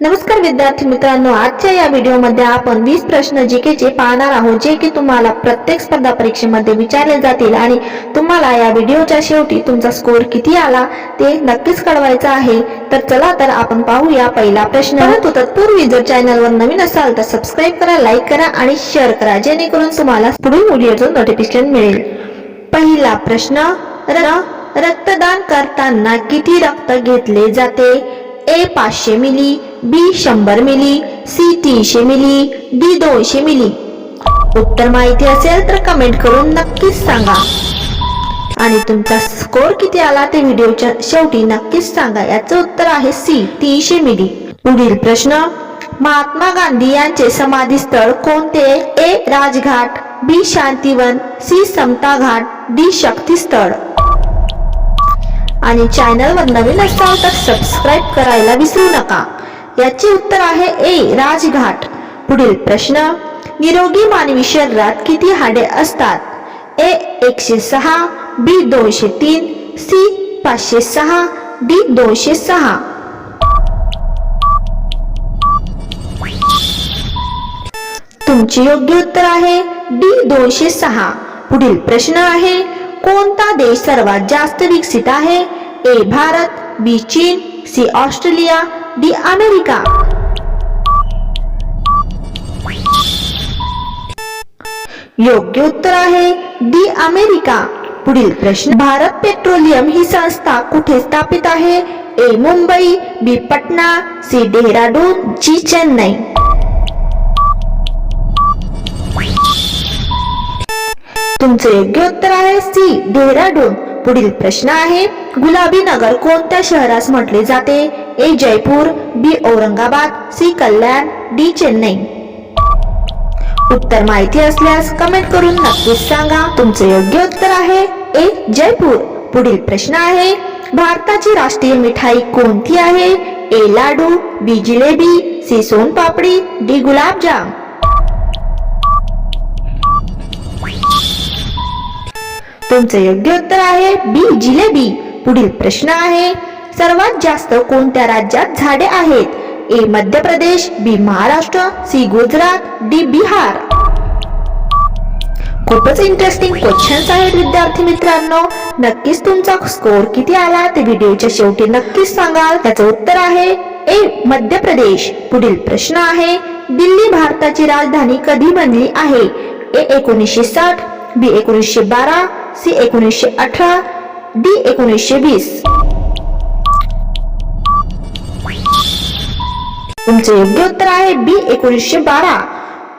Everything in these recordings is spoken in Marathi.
नमस्कार विद्यार्थी मित्रांनो आजच्या या व्हिडिओमध्ये आपण वीस प्रश्न जीकेचे पाहणार आहोत जे की तुम्हाला प्रत्येक स्पर्धा परीक्षेमध्ये विचारले जातील आणि तुम्हाला या व्हिडिओच्या शेवटी तुमचा स्कोर किती आला ते नक्कीच कळवायचं आहे. तर चला तर आपण पाहूया पहिला प्रश्न. परंतु तत्पूर्वी जर चॅनलवर नवीन असाल तर सबस्क्राईब करा लाईक करा आणि शेअर करा जेणेकरून तुम्हाला पुढील व्हिडिओचं नोटिफिकेशन मिळेल. पहिला प्रश्न र रक्तदान करताना किती रक्त घेतले जाते? ए पाचशे मिली बी शंभर मिली सी तीनशे मिली डी दोनशे मिली. उत्तर माहिती असेल तर कमेंट करून नक्कीच सांगा. आणि तुमचा स्कोर किती आला ते व्हिडिओच्या शेवटी नक्कीच सांगा. याचं उत्तर आहे सी तीनशे मिली. पुढील प्रश्न महात्मा गांधी यांचे समाधी स्थळ कोणते? A Rajghat B Shantivan C Samata Ghat D शक्ती स्थळ आणि चॅनलवर नवीन असाल तर सबस्क्राईब करायला विसरू नका. याचे उत्तर आहे ए राजघाट. पुढील प्रश्न निरोगी मानवी शरीरात किती हाडे असतात? ए एकशे सहा बी दोनशे तीन सी पाचशे सहा डी दोनशे सहा. तुमचे योग्य उत्तर आहे डी दोनशे सहा. पुढील प्रश्न आहे कोणता देश सर्वात जास्त विकसित आहे? ए, भारत, बी, चीन, सी, ऑस्ट्रेलिया, डी, अमेरिका. योग्य उत्तर आहे, डी, अमेरिका. पुढील प्रश्न, भारत पेट्रोलियम ही संस्था कुठे स्थापित आहे? A, Mumbai, B, Patna, C Dehradun G, Chennai. तुमचे योग्य उत्तर आहे सी डेहराडून पुढील प्रश्न आहे गुलाबी नगर कोणत्या शहरास म्हटले जाते? A Jaipur B Aurangabad C Kalyan D Chennai. उत्तर माहिती असल्यास कमेंट करून नक्कीच सांगा. तुमचे योग्य उत्तर आहे ए जयपूर. पुढील प्रश्न आहे भारताची राष्ट्रीय मिठाई कोणती आहे? A ladoo B jalebi C sonpapdi D gulabjam. तुमचे योग्य उत्तर आहे. बी जिलेबी. पुढील प्रश्न आहे. सर्वात जास्त कोणत्या राज्यात झाडे आहेत? A Madhya Pradesh B Maharashtra C Gujarat D Bihar. खूपच इंटरेस्टिंग क्वेश्चन्स आहेत विद्यार्थी मित्रांनो. नक्कीच तुमचा स्कोर किती आला? ते व्हिडिओच्या शेवटी नक्कीच सांगाल. त्याचं उत्तर आहे ए मध्य प्रदेश पुढील प्रश्न आहे दिल्ली भारताची राजधानी कधी बनली आहे? ए एकोणीसशे साठ बी एकोणीसशे बारा सी एकोणीसशे अठरा डी एकोणीसशे वीस. तुमचे योग्य उत्तर आहे बी एकोणीसशे बारा.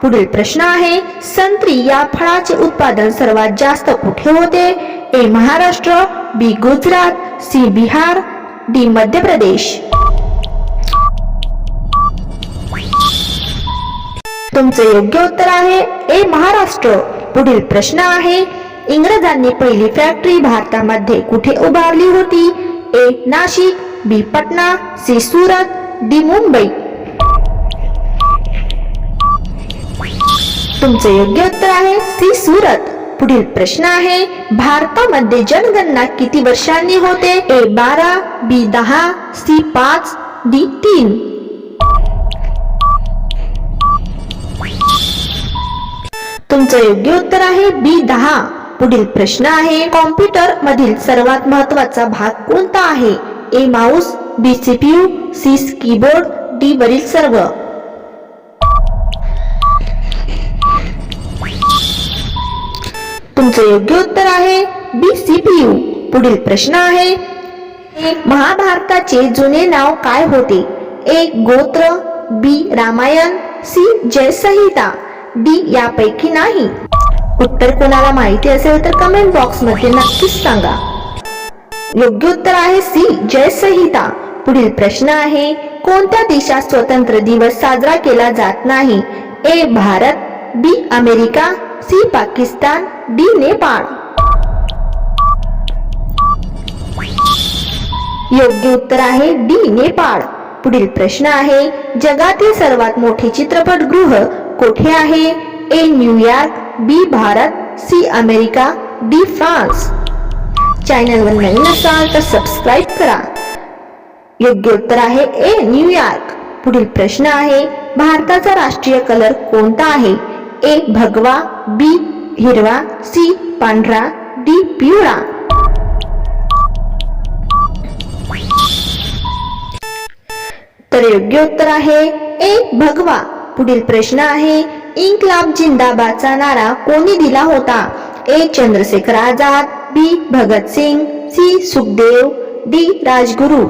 पुढील प्रश्न आहे संत्री या फळाचे उत्पादन सर्वात जास्त कुठे होते? A Maharashtra B Gujarat C Bihar D Madhya Pradesh तुमचे योग्य उत्तर आहे ए महाराष्ट्र. पुढील प्रश्न आहे. इंग्रजांनी पहिली फॅक्टरी भारतामध्ये कुठे उभारली होती? A Nashik B Patna C Surat D Mumbai. तुमचे योग्य उत्तर आहे सी सुरत. पुढील प्रश्न आहे भारतामध्ये जनगणना किती वर्षांनी होते? ए बारा बी दहा सी पाच डी तीन. तुमचं योग्य उत्तर आहे बी दहा. पुढील प्रश्न आहे कॉम्प्युटर मधील सर्वात महत्त्वाचा भाग कोणता आहे? A mouse B CPU C keyboard D वरील सर्व. तुमचं योग्य उत्तर आहे बी सीपीयू पुढील प्रश्न आहे महाभारताचे जुने नाव काय होते? ए गोत्र B Ramayana C Jayasamhita. D यापैकी नाही. उत्तर कोणाला माहिती असेल तर कमेंट बॉक्समध्ये नक्कीच सांगा. योग्य उत्तर आहे सी जयसंहिता. पुढील प्रश्न आहे कोणत्या देशात स्वतंत्र दिवस साजरा केला जात नाही? A Bharat B America C Pakistan D Nepal. योग्य उत्तर आहे डी नेपाळ. पुढील प्रश्न आहे जगातील सर्वात मोठे चित्रपटगृह कोठे आहे? A New York B Bharat C America D France. चॅनलवर नवीन असाल तर सबस्क्राईब करा. योग्य उत्तर आहे ए न्यूयॉर्क पुढील प्रश्न आहे भारताचा राष्ट्रीय कलर कोणता आहे? ए भगवा बी हिरवा सी पांढरा डी पिवळा. तर योग्य उत्तर आहे ए भगवा. पुढील प्रश्न आहे इन्कलाब जिंदाबादचा नारा कोणी दिला होता? A. Chandrashekhar Azad B. Bhagat Singh C. Sukhdev D. Rajguru.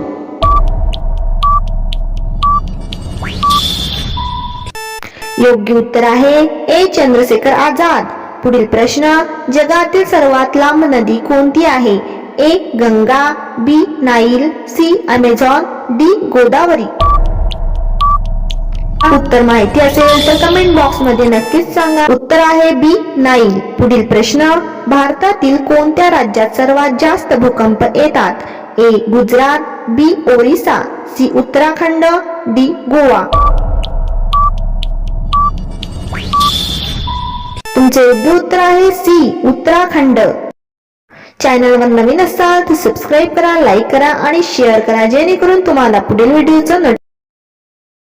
योग्य उत्तर आहे ए. चंद्रशेखर आझाद. पुढील प्रश्न जगातील सर्वात लांब नदी कोणती आहे? A. Ganga B. Nile C. Amazon D. Godavari. उत्तर माहिती असेल तर कमेंट बॉक्समध्ये नक्कीच सांगा. उत्तर आहे बी नाईल पुढील प्रश्न भारतातील कोणत्या राज्यात सर्वात जास्त भूकंप येतात? A Gujarat B Orissa C Uttarakhand D Goa. तुमचे योग्य उत्तर आहे सी उत्तराखंड. चॅनलवर नवीन असाल तर सबस्क्राईब करा लाईक करा आणि शेअर करा जेणेकरून तुम्हाला पुढील व्हिडिओचं